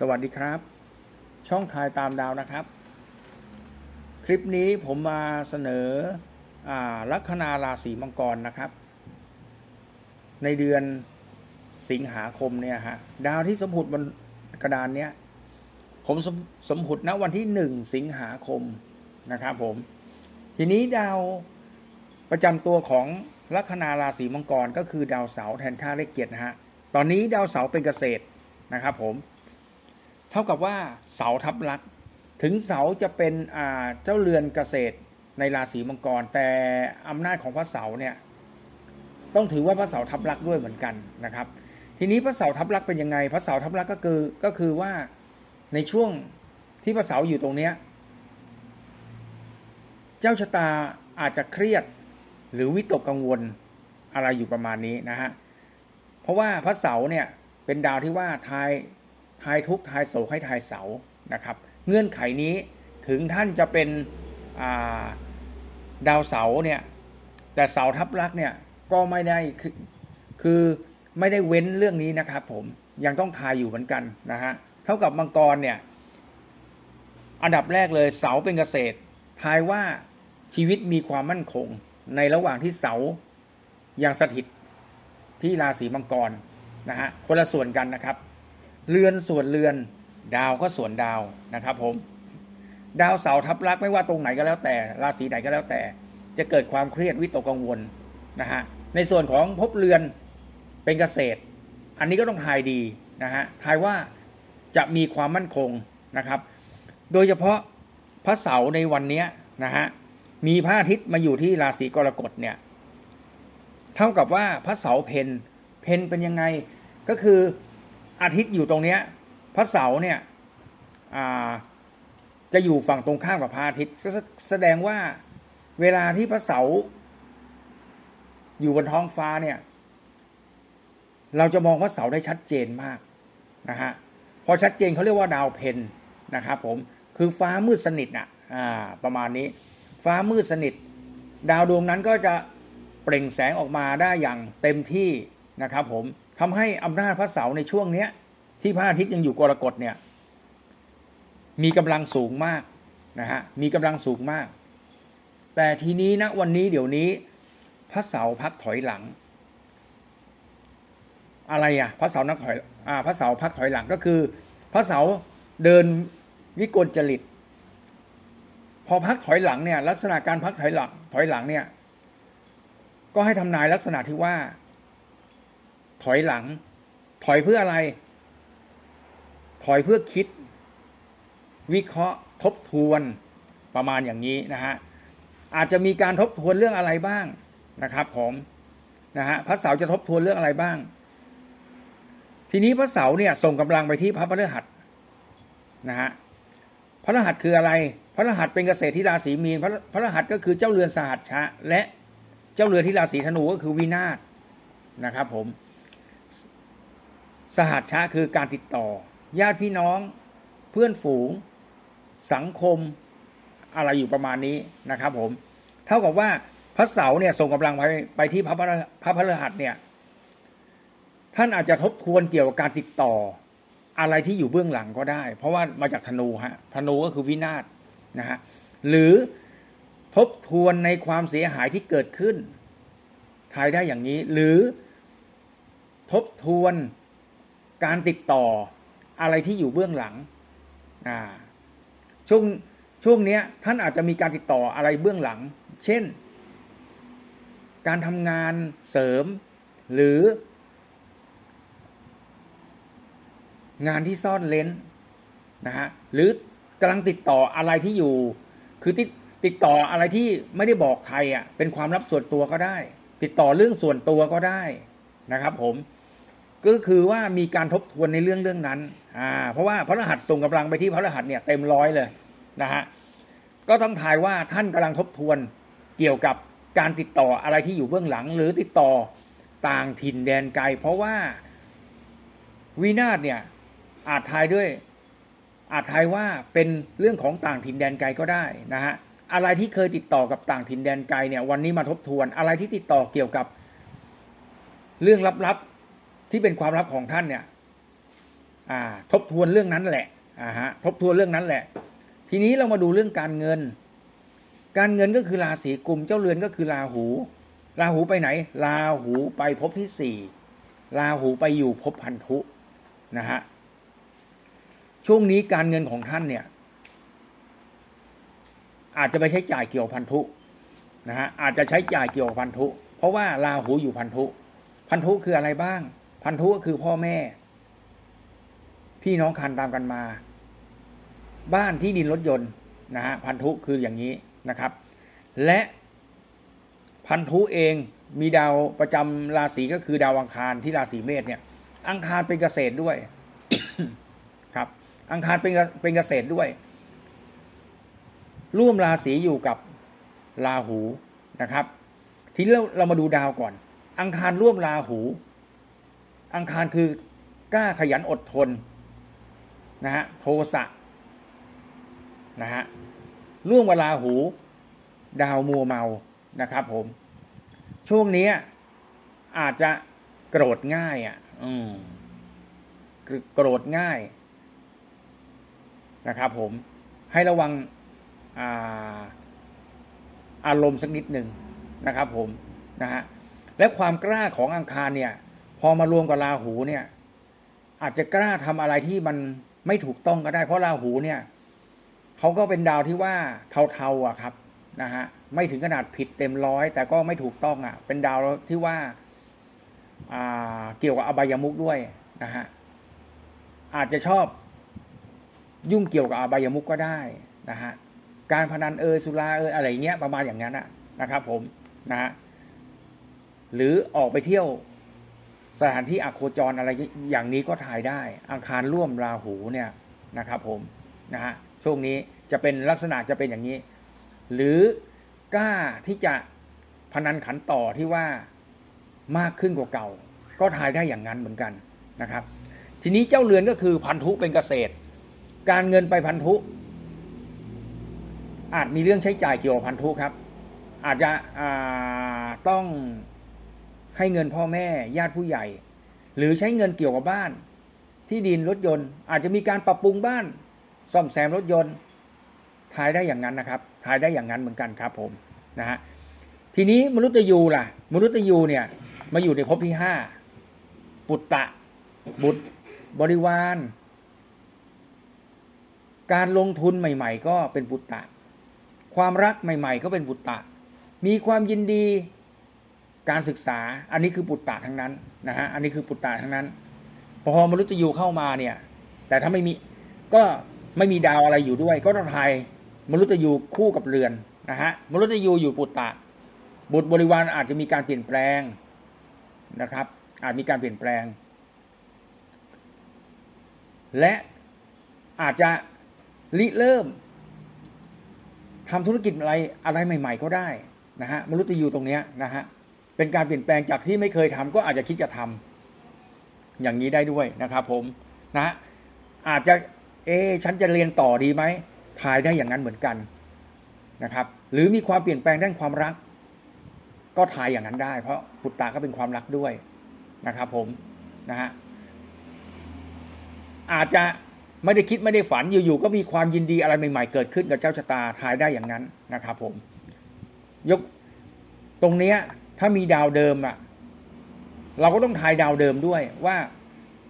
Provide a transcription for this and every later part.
สวัสดีครับ ช่องทายตามดาวนะครับ คลิปนี้ผมมาเสนออลัคนาราศีมังกรนะครับ ในเดือนสิงหาคมเนี่ยฮะดาวที่สมผุดบนกระดานเนี้ยผมสมสมผุดณวันที่หนึ่งสิงหาคมนะครับผมทีนี้ดาวประจำตัวของลัคนาราศีมังกรก็คือดาวเสาร์แทนค่าเลขเกียรตินะฮะตอนนี้ดาวเสาร์เป็นเกษตรนะครับผม ท่ากับว่าเสาทับลักษ์ถึงเสาจะเป็นเจ้าเรือนเกษตรในราศีมังกร แต่อำนาจของพระเสาเนี่ยต้องถือว่าพระเสาทับลักษ์ด้วยเหมือนกันนะครับ ทีนี้พระเสาทับลักษ์เป็นยังไง พระเสาทับลักษ์ก็คือก็คือว่าในช่วงที่พระเสาอยู่ตรงเนี้ยเจ้าชะตาอาจจะเครียดหรือวิตกกังวลอะไรอยู่ประมาณนี้นะฮะเพราะว่าพระเสาเนี่ยเป็นดาวที่ว่าทาย ทายทุกทายโศกให้ทายเสานะครับ เงื่อนไขนี้ถึงท่านจะเป็นาดาวเสาเนี่ยแต่เสาทับลักษณ์เนี่ยก็ไม่ได้คือคือไม่ได้เว้นเรื่องนี้นะครับผมยังต้องทายอยู่เหมือนกันนะฮะเท่ากับมังกรเนี่ยอันดับแรกเลยเสาเป็นเกษตร ทายว่าชีวิตมีความมั่นคง ในระหว่างที่เสายังสถิตที่ราศีมังกรนะฮะคนละส่วนกันนะครับ เรือนส่วนเรือน ดาวก็ส่วนดาวนะครับ ผม ดาวเสาร์ทับลักไม่ว่าตรงไหนก็แล้วแต่ ราศีไหนก็แล้วแต่ จะเกิดความเครียดวิตกกังวลนะฮะในส่วนของภพเรือนเป็นเกษตร อันนี้ก็ต้องทายดีนะฮะทายว่าจะมีความมั่นคงนะครับ โดยเฉพาะพระเสาร์ในวันนี้นะฮะมีพระอาทิตย์มาอยู่ที่ราศีกรกฎเนี่ยเท่ากับว่าพระเสาร์เพนเพนเป็นยังไงก็คือ อาทิตย์อยู่ตรงเนี้ยพระเสาร์เนี่ยจะอยู่ฝั่งตรงข้ามกับพระอาทิตย์แสดงว่าเวลาที่พระเสาร์อยู่บนท้องฟ้าเนี่ย เราจะมองพระเสาร์ได้ชัดเจนมากนะฮะพอชัดเจนเขาเรียกว่าดาวเพนนะครับผมคือฟ้ามืดสนิทอะอ่าประมาณนี้ ฟ้ามืดสนิท ดาวดวงนั้นก็จะเปล่งแสงออกมาได้อย่างเต็มที่นะครับผม ทำให้อำนาจพระเสาร์ในช่วงเนี้ย ที่พระอาทิตย์ยังอยู่กรกฎเนี่ย มีกำลังสูงมากนะฮะมีกำลังสูงมาก แต่ทีนี้นะวันนี้เดี๋ยวนี้ พระเสาร์พักถอยหลัง อะไรอะพระเสาร์นักถอยอ่าพระเสาร์พักถอยหลังก็คือ พระเสาร์เดินวิกลจริต พอพักถอยหลังเนี่ย ลักษณะการพักถอยหลังถอยหลังเนี่ย ก็ให้ทำนายลักษณะที่ว่า ถอยหลัง ถอยเพื่ออะไร ถอยเพื่อคิด วิเคราะห์ทบทวนประมาณอย่างนี้นะฮะอาจจะมีการทบทวนเรื่องอะไรบ้างนะครับผมนะฮะพระเสาร์จะทบทวนเรื่องอะไรบ้าง ทีนี้พระเสาร์เนี่ยส่งกำลังไปที่พระพฤหัสนะฮะพระรหัสคืออะไร พระรหัสเป็นเกษตรที่ราศีมีน พระพระรหัสก็คือเจ้าเรือนสหัสชะ และเจ้าเรือนที่ราศีธนูก็คือวินาศนะครับผม สหัสชะคือการติดต่อ ญาติพี่น้อง เพื่อนฝูง สังคม อะไรอยู่ประมาณนี้นะครับ ผม เท่ากับว่าพระเสาร์เนี่ยส่งกำลังไปไปที่พระพระพระพฤหัสเนี่ย ท่านอาจจะทบทวนเกี่ยวกับการติดต่อ อะไรที่อยู่เบื้องหลังก็ได้ เพราะว่ามาจากธนูฮะธนูก็คือวินาศนะฮะหรือทบทวนในความเสียหายที่เกิดขึ้นทายได้อย่างนี้ หรือทบทวน การติดต่ออะไรที่อยู่เบื้องหลังอ่าช่วงช่วงนี้ท่านอาจจะมีการติดต่ออะไรเบื้องหลัง เช่น การทำงานเสริม หรือ งานที่ซ่อนเลนนะฮะหรือกำลังติดต่ออะไรที่อยู่ คือติดติดต่ออะไรที่ไม่ได้บอกใครอะเป็นความลับส่วนตัวก็ได้ ติดต่อเรื่องส่วนตัวก็ได้นะครับ ผม ก็คือว่ามีการทบทวนในเรื่องเรื่องนั้นอ่าเพราะว่าพระรหัสส่งกำลังไปที่พระรหัสเนี่ยเต็มร้อยเลยนะฮะก็ต้องทายว่าท่านกำลังทบทวนเกี่ยวกับการติดต่ออะไรที่อยู่เบื้องหลัง หรือติดต่อต่างถิ่นแดนไกล เพราะว่าวินาศเนี่ยอาจทายด้วยอาจทายว่าเป็นเรื่องของต่างถิ่นแดนไกลก็ได้นะฮะอะไรที่เคยติดต่อกับต่างถิ่นแดนไกลเนี่ยวันนี้มาทบทวนอะไรที่ติดต่อเกี่ยวกับเรื่องลับๆ ที่เป็นความลับของท่านเนี่ยอ่าทบทวนเรื่องนั้นแหละอ่าฮะทบทวนเรื่องนั้นแหละ ทีนี้เรามาดูเรื่องการเงิน การเงินก็คือราศีกุม เจ้าเรือนก็คือราหู ราหูไปไหน ราหูไปภพที่สี่ราหูไปอยู่ภพพันธุนะฮะช่วงนี้การเงินของท่านเนี่ย อาจจะไปใช้จ่ายเกี่ยวพันธุนะฮะอาจจะใช้จ่ายเกี่ยวกับพันธุ เพราะว่าราหูอยู่พันธุ พันธุคืออะไรบ้าง พันธุก็คือพ่อแม่ พี่น้องคันตามกันมา บ้านที่ดินรถยนต์นะฮะพันธุคืออย่างนี้นะครับ และพันธุเองมีดาวประจำราศีก็คือดาวอังคารที่ราศีเมษเนี่ย อังคารเป็นเกษตรด้วยครับ อังคารเป็นเป็นเกษตรด้วย ร่วมราศีอยู่กับราหูนะครับ ทีนี้เราเรามาดูดาวก่อน อังคารร่วมราหู อังคารคือกล้าขยันอดทนนะฮะโทสะนะฮะร่วมกับราหูดาวมัวเมานะครับผม ช่วงนี้อาจจะโกรธง่ายอะ อืมคือโกรธง่ายนะครับผมให้ระวังอ่าอารมณ์สักนิดหนึ่งนะครับผมนะฮะและความกล้าของอังคารเนี่ย อมารวมกับราหูเนี่ย อาจจะกล้าทำอะไรที่มันไม่ถูกต้องก็ได้ เพราะราหูเนี่ยเขาก็เป็นดาวที่ว่าเทาๆอะครับนะฮะไม่ถึงขนาดผิดเต็มร้อย แต่ก็ไม่ถูกต้องอะ เป็นดาวที่ว่าเกี่ยวกับอบายมุกด้วยนะฮะอาจจะชอบยุ่งเกี่ยวกับอบายมุกก็ได้นะฮะการพนันเอยสุราเอยอะไรเงี้ยประมาณอย่างนั้นนะนะครับผมนะฮะหรือออกไปเที่ยว สถานที่อโคจรอะไรอย่างนี้ก็ถ่ายได้อังคารร่วมราหูเนี่ยนะครับผมนะฮะช่วงนี้จะเป็นลักษณะจะเป็นอย่างนี้ หรือกล้าที่จะพนันขันต่อที่ว่ามากขึ้นกว่าเก่า ก็ทายได้อย่างนั้นเหมือนกันนะครับ ทีนี้เจ้าเรือนก็คือพันธุเป็นเกษตร การเงินไปพันธุ อาจมีเรื่องใช้จ่ายเกี่ยวกับพันธุครับ อาจจะอาต้อง ให้เงินพ่อแม่ญาติผู้ใหญ่ หรือใช้เงินเกี่ยวกับบ้าน ที่ดินรถยนต์ อาจจะมีการปรับปรุงบ้าน ซ่อมแซมรถยนต์ทายได้อย่างนั้นนะครับทายได้อย่างนั้นเหมือนกันครับผมนะฮะทีนี้มนุษย์ยูล่ะ มนุษย์ยูเนี่ยมาอยู่ในภพที่ห้าปุตตะ บุตรบริวาร การลงทุนใหม่ ๆ ก็เป็นปุตตะ ความรักใหม่ ๆ ก็เป็นปุตตะ มีความยินดี การศึกษาอันนี้คือปุตตะทั้งนั้นนะฮะอันนี้คือปุตตะทั้งนั้นพอมนุษย์ยูเข้ามาเนี่ย แต่ถ้าไม่มีก็ไม่มีดาวอะไรอยู่ด้วย ก็ต้องทายมนุษย์ยูคู่กับเรือนนะฮะมนุษย์ยูอยู่ปุตตะ บุตรบริวารอาจจะมีการเปลี่ยนแปลงนะครับ อาจมีการเปลี่ยนแปลง และอาจจะริเริ่มทำธุรกิจอะไรอะไรใหม่ ๆ ก็ได้นะฮะมนุษย์ยูตรงเนี้ยนะฮะ เป็นการเปลี่ยนแปลงจากที่ไม่เคยทำก็อาจจะคิดจะทำอย่างนี้ได้ด้วยนะครับผมนะอาจจะเอะฉันจะเรียนต่อดีไหมทายได้อย่างนั้นเหมือนกันนะครับ หรือมีความเปลี่ยนแปลงด้านความรัก ก็ทายอย่างนั้นได้ เพราะปุตตาก็เป็นความรักด้วยนะครับผมนะฮะอาจจะไม่ได้คิดไม่ได้ฝันอยู่ๆก็มีความยินดีอะไรใหม่ ๆ เกิดขึ้นกับเจ้าชะตาทายได้อย่างนั้นนะครับ ผม ยกตรงเนี้ย ถ้ามีดาวเดิมอะเราก็ต้องทายดาวเดิมด้วยว่า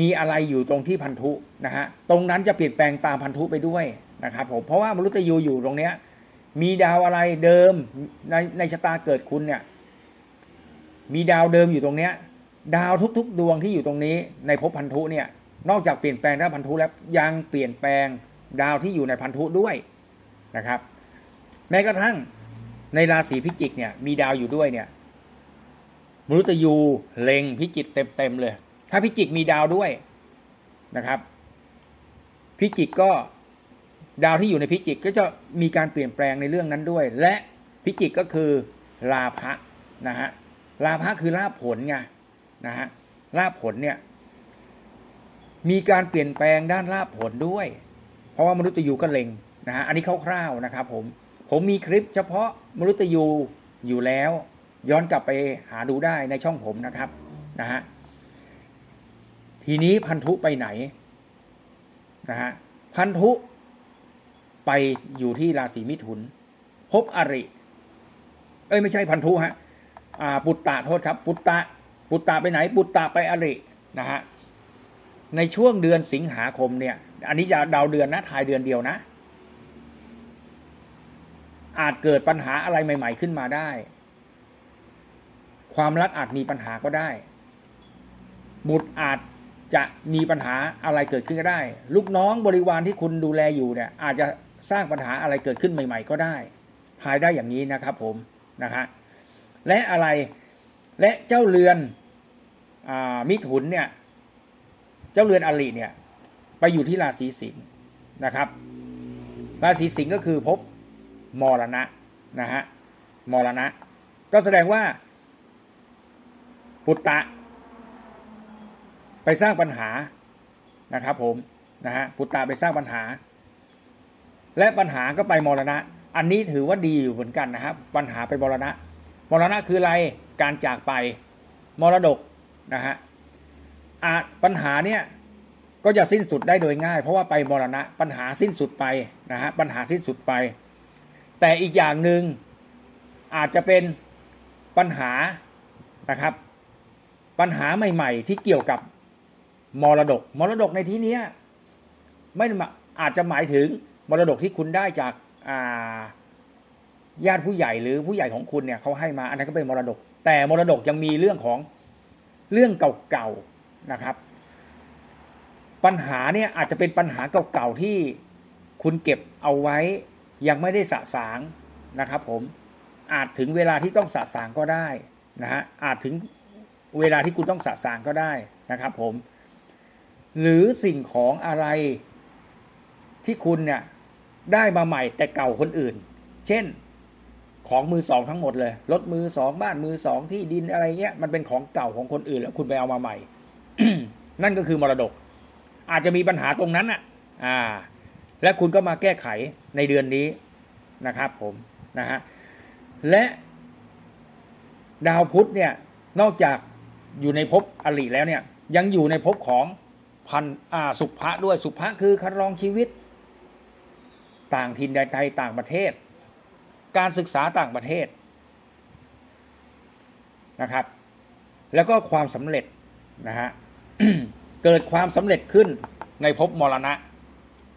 มีอะไรอยู่ตรงที่พันธุนะฮะตรงนั้นจะเปลี่ยนแปลงตามพันธุไปด้วยนะครับผมเพราะว่ามรุตยูอยู่ตรงเนี้ย มีดาวอะไรเดิมในในชะตาเกิดคุณเนี่ย มีดาวเดิมอยู่ตรงเนี้ย ดาวทุกๆ ดวงที่อยู่ตรงนี้ ในภพพันธุเนี่ย นอกจากเปลี่ยนแปลงด้านพันธุแล้วยังเปลี่ยนแปลงดาวที่อยู่ในพันธุด้วยนะครับ แม้กระทั่งในราศีพิจิกเนี่ยมีดาวอยู่ด้วยเนี่ย มรุตยูเล็งพิจิกเต็มๆเลย ถ้าพิจิกมีดาวด้วยนะครับ พิจิกก็ดาวที่อยู่ในพิจิกก็จะมีการเปลี่ยนแปลงในเรื่องนั้นด้วย และพิจิกก็คือลาภะนะฮะลาภะคือลาภผลไงนะฮะลาภผลเนี่ยมีการเปลี่ยนแปลงด้านลาภผลด้วย เพราะว่ามนุษย์ยูก็เล็งนะฮะอันนี้คร่าวๆนะครับผมผมมีคลิปเฉพาะมนุษย์ยูอยู่แล้ว ย้อนกลับไปหาดูได้ในช่องผมนะครับนะฮะทีนี้พันธุไปไหนนะฮะพันธุไปอยู่ที่ราศีมิถุน พบอริ เอ้ยไม่ใช่พันธุฮะอ่าปุตตะโทษครับ ปุตตะปุตตะไปไหน ปุตตะไปอรินะฮะในช่วงเดือนสิงหาคมเนี่ย อันนี้จะดาวเดือนนะทายเดือนเดียวนะ อาจเกิดปัญหาอะไรใหม่ ๆ ขึ้นมาได้ ความรักอาจมีปัญหาก็ได้ บุตรอาจจะมีปัญหาอะไรเกิดขึ้นก็ได้ ลูกน้องบริวารที่คุณดูแลอยู่เนี่ย อาจจะสร้างปัญหาอะไรเกิดขึ้นใหม่ ๆ ก็ได้ทายได้อย่างนี้นะครับ ผมนะฮะและอะไรและเจ้าเรือนอมิถุนเนี่ย เจ้าเรือนอลิเนี่ย ไปอยู่ที่ราศีสิงห์นะครับ ราศีสิงห์ก็คือภพมรณะนะฮะมรณะ ก็แสดงว่า ปุตตะ ไปสร้างปัญหานะครับผมนะฮะปุตตะไปสร้างปัญหา และปัญหาก็ไปมรณะ อันนี้ถือว่าดีอยู่เหมือนกันนะครับปัญหาไปมรณะ มรณะคืออะไรการจากไปมรดกนะฮะอาจปัญหาเนี่ยก็จะสิ้นสุดได้โดยง่าย เพราะว่าไปมรณะปัญหาสิ้นสุดไปนะฮะปัญหาสิ้นสุดไป แต่อีกอย่างหนึ่งอาจจะเป็นปัญหานะครับ ปัญหาใหม่ ๆ ที่เกี่ยวกับมรดก มรดกในที่นี้ไม่อาจจะหมายถึงมรดกที่คุณได้จากาญาติผู้ใหญ่หรือผู้ใหญ่ของคุณเนี่ยเขาให้มาอันนั้นก็เป็นมรดก แต่มรดกยังมีเรื่องของเรื่องเก่าๆนะครับ ปัญหาเนี่ยอาจจะเป็นปัญหาเก่าๆที่คุณเก็บเอาไว้ยังไม่ได้สะสางนะครับ ผมอาจถึงเวลาที่ต้องสะสางก็ได้นะฮะอาจถึง เวลาที่คุณต้องสะสางก็ได้นะครับผม หรือสิ่งของอะไรที่คุณเนี่ยได้มาใหม่แต่เก่าคนอื่น เช่นของมือสองทั้งหมดเลยรถมือสองบ้านมือสองที่ดินอะไรเงี้ยมันเป็นของเก่าของคนอื่น แล้วคุณไปเอามาใหม่ นั่นก็คือมรดก อาจจะมีปัญหาตรงนั้นอะ อ่า และคุณก็มาแก้ไขในเดือนนี้นะครับผมนะฮะและดาวพุธเนี่ยนอกจาก อยู่ในภพอริแล้วเนี่ยยังอยู่ในภพของพันอ่าสุภะด้วยสุภะคือคัดลองชีวิต ต่างถิ่นใดๆต่างประเทศ การศึกษาต่างประเทศนะครับ แล้วก็ความสำเร็จนะฮะเกิดความสำเร็จขึ้นในภพมรณะ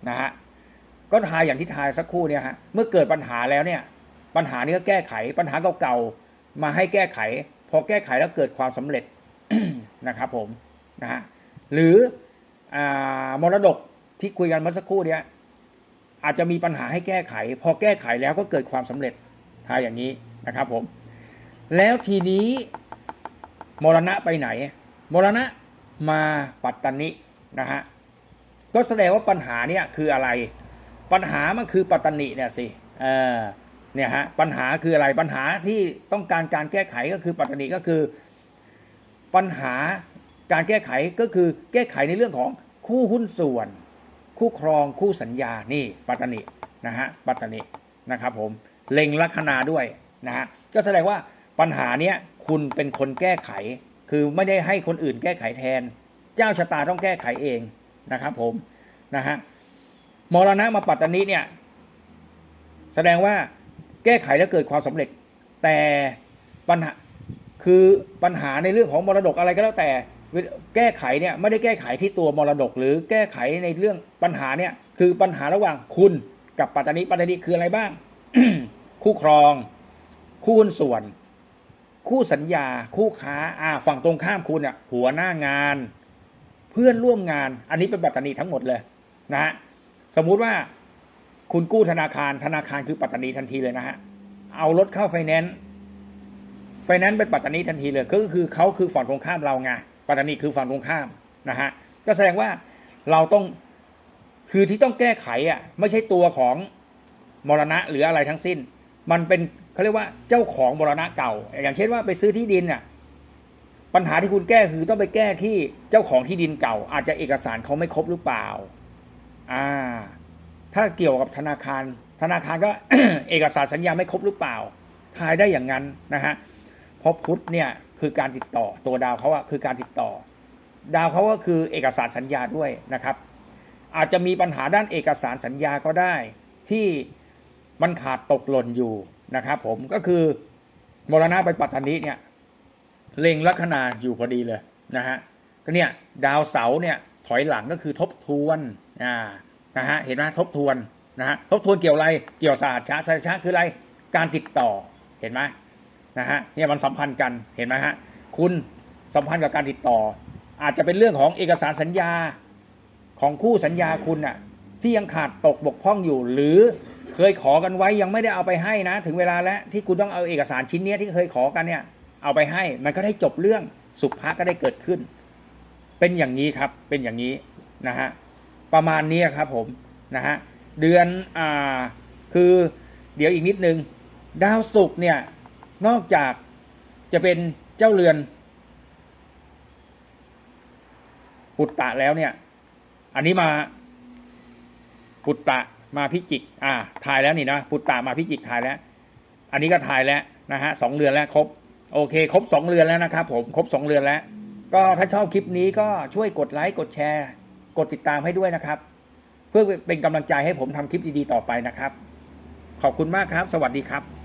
นะฮะก็ทายอย่างที่ทายสักครู่เนี่ยฮะเมื่อเกิดปัญหาแล้วเนี่ยปัญหานี้ก็แก้ไขปัญหาเก่าๆมาให้แก้ไข พอแก้ไขแล้วเกิดความสำเร็จ นะครับผมนะฮะหรืออมรดกที่คุยกันเมื่อสักครู่เนี่ยอาจจะมีปัญหาให้แก้ไข พอแก้ไขแล้วก็เกิดความสำเร็จทายอย่างนี้นะครับผม แล้วทีนี้มรณะไปไหน มรณะมาปัตตานินะฮะก็แสดงว่าปัญหาเนี่ยคืออะไร ปัญหามันคือปัตตานิเนี่ยสิเออเนี่ยฮะปัญหาคืออะไรปัญหาที่ต้องการการแก้ไขก็คือปัตตานิก็คือ ปัญหาการแก้ไขก็คือแก้ไขในเรื่องของคู่หุ้นส่วน คู่ครองคู่สัญญานี่ปัตตานินะฮะปัตตานินะครับผมเล็งลัคนาด้วยนะฮะก็แสดงว่าปัญหาเนี้ยคุณเป็นคนแก้ไข คือไม่ได้ให้คนอื่นแก้ไขแทน เจ้าชะตาต้องแก้ไขเองนะครับผมนะฮะมรณะมาปัตตานิเนี่ยแสดงว่าแก้ไขแล้วเกิดความสำเร็จ แต่ปัญหา คือปัญหาในเรื่องของมรดกอะไรก็แล้วแต่ แก้ไขเนี่ยไม่ได้แก้ไขที่ตัวมรดก หรือแก้ไขในเรื่องปัญหาเนี่ยคือปัญหาระหว่างคุณกับปัตตานิปัตตานิคืออะไรบ้าง คู่ครอง คู่หุ้นส่วน คู่สัญญา คู่ค้าอ่าฝั่งตรงข้ามคุณอะหัวหน้างาน เพื่อนร่วมงาน อันนี้เป็นปัตตานีทั้งหมดเลยนะฮะสมมุติว่าคุณกู้ธนาคารธนาคารคือปัตตานีทันทีเลยนะฮะเอารถเข้าไฟแนนซ์ ไฟแนนซ์เป็นปัตตานีทันทีเลยก็คือเขาคือฝั่งตรงข้ามเราไงปัตตานีคือฝั่งตรงข้ามนะฮะก็แสดงว่าเราต้องคือที่ต้องแก้ไขอะไม่ใช่ตัวของมรณะหรืออะไรทั้งสิ้น มันเป็นเขาเรียกว่าเจ้าของมรณะเก่า อย่างเช่นว่าไปซื้อที่ดินน่ะปัญหาที่คุณแก้คือต้องไปแก้ที่เจ้าของที่ดินเก่า อาจจะเอกสารเขาไม่ครบหรือเปล่าอ่า ถ้าเกี่ยวกับธนาคาร ธนาคารก็เอกสารสัญญาไม่ครบหรือเปล่าทายได้อย่างนั้นนะฮะ เพราะพุทธเนี่ยคือการติดต่อตัวดาวเขาอะคือการติดต่อ ดาวเขาก็คือเอกสารสัญญาด้วยนะครับ อาจจะมีปัญหาด้านเอกสารสัญญาก็ได้ ที่มันขาดตกหล่นอยู่นะครับ ผมก็คือมรณะไปปัตตานีเนี่ยเล็งลัคนาอยู่พอดีเลยนะฮะก็เนี่ยดาวเสาร์เนี่ยถอยหลังก็คือทบทวนอ่านะฮะเห็นไหมทบทวนนะฮะทบทวนเกี่ยวอะไรเกี่ยวศาสตร์ช้าศาสตร์ช้าคืออะไรการติดต่อเห็นไหม นะฮะเนี่ยมันสัมพันธ์กันเห็นไหมฮะคุณสัมพันธ์กับการติดต่อ อาจจะเป็นเรื่องของเอกสารสัญญาของคู่สัญญาคุณน่ะที่ยังขาดตกบกพร่องอยู่ หรือเคยขอกันไว้ยังไม่ได้เอาไปให้นะ ถึงเวลาแล้วที่คุณต้องเอาเอกสารชิ้นเนี้ยที่เคยขอกันเนี่ยเอาไปให้มันก็ได้จบเรื่องสุภาก็ได้เกิดขึ้น เป็นอย่างนี้ครับเป็นอย่างนี้นะฮะประมาณนี้ครับผมนะฮะเดือนอ่าคือเดี๋ยวอีกนิดนึงดาวศุกร์เนี่ย นอกจากจะเป็นเจ้าเรือนปุตตะแล้วเนี่ย อันนี้มาปุตตะมาพิจิก อ่าทายแล้วนี่นะปุตตะมาพิจิกทายแล้ว อันนี้ก็ทายแล้วนะฮะสองเรือนแล้วครบ โอเค ครบสองเรือนแล้วนะครับผมครบสองเรือนแล้ว ก็ถ้าชอบคลิปนี้ก็ช่วยกดไลค์กดแชร์ กดติดตามให้ด้วยนะครับ เพื่อเป็นกำลังใจให้ผมทำคลิปดีๆต่อไปนะครับ ขอบคุณมากครับ สวัสดีครับ